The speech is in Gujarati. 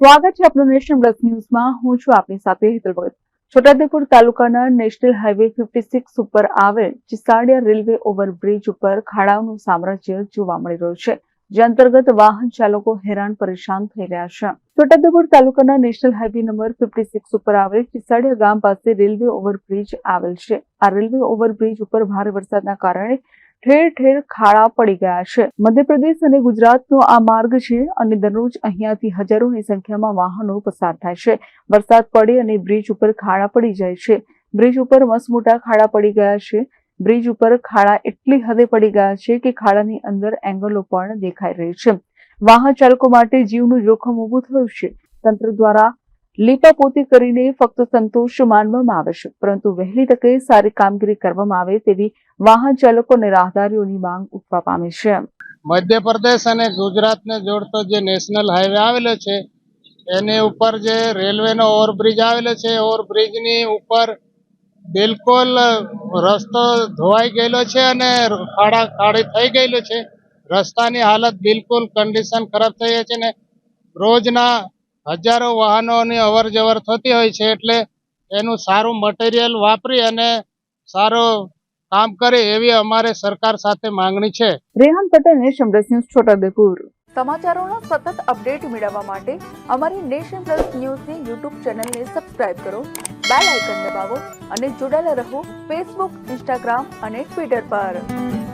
સ્વાગત છે આપણું નેશનલ પ્લસ ન્યૂઝમાં. હું છું આપની સાથે હેતલ ભગત. છોટાઉદેપુર તાલુકાના નેશનલ હાઈવે ફિફ્ટી સિક્સ ઉપર આવેલ ચિસાડિયા રેલવે ઓવરબ્રિજ ઉપર ખાડાઓનું સામ્રાજ્ય જોવા મળી રહ્યું છે, જે અંતર્ગત વાહન ચાલકો હેરાન પરેશાન થઈ રહ્યા છે. છોટાઉદેપુર તાલુકાના national highway number fifty six ઉપર આવેલ ચિસાડિયા ગામ પાસે રેલવે ઓવરબ્રિજ આવેલ છે. આ રેલવે ઓવરબ્રિજ ઉપર ભારે વરસાદના કારણે ઠેર ઠેર ખાડા પડી ગયા છે. મધ્યપ્રદેશ અને ગુજરાતનો આ માર્ગ છે અને દરરોજ અહીંયાથી હજારોની સંખ્યામાં વાહનો પસાર થાય છે. વરસાદ પડે અને બ્રિજ ઉપર ખાડા પડી જાય છે. બ્રિજ ઉપર મસમોટા ખાડા પડી ગયા છે. બ્રિજ ઉપર ખાડા એટલી હદે પડી ગયા છે કે ખાડાની અંદર એંગલો પણ દેખાઈ રહી છે. વાહન ચાલકો માટે જીવનું જોખમ ઊભું થયું છે. તંત્ર દ્વારા લીપાપોતી કરીને ફક્ત સંતોષ માનવામાં આવે છે. પરંતુ વહેલી તકે સારી કામગીરી કરવામાં આવે તેવી વાહન ચાલકો અને રાહદારીઓની માંગ ઉઠવા પામી છે. મધ્યપ્રદેશ અને ગુજરાતને જોડતો જે નેશનલ હાઈવે આવેલો છે, એની ઉપર જે રેલવેનો ઓવરબ્રિજ આવેલો છે ઓવરબ્રિજની ઉપર બિલકુલ રસ્તો ધોવાઈ ગયેલો છે અને ખાડા ખાડી થઈ ગયેલો છે. રસ્તાની હાલત બિલકુલ કન્ડિશન ખરાબ થઈ છે ને રોજના હજારો વાહનોની અવર જવર થતી હોય છે એટલે એનું સારું મટીરિયલ વાપરી અને સારો કામ કરે એવી અમારે સરકાર સાથે માંગણી છે. Rehan Patel plus news Chhota Udepur. સમાચારોના સતત અપડેટ મેળવવા માટે અમારી નેશન પ્લસ ન્યૂઝની યુટ્યુબ ચેનલને સબસ્ક્રાઇબ કરો બેલ આઇકન દબાવો અને જોડાયેલા રહો ફેસબુક ઇન્સ્ટાગ્રામ અને ટ્વિટર પર.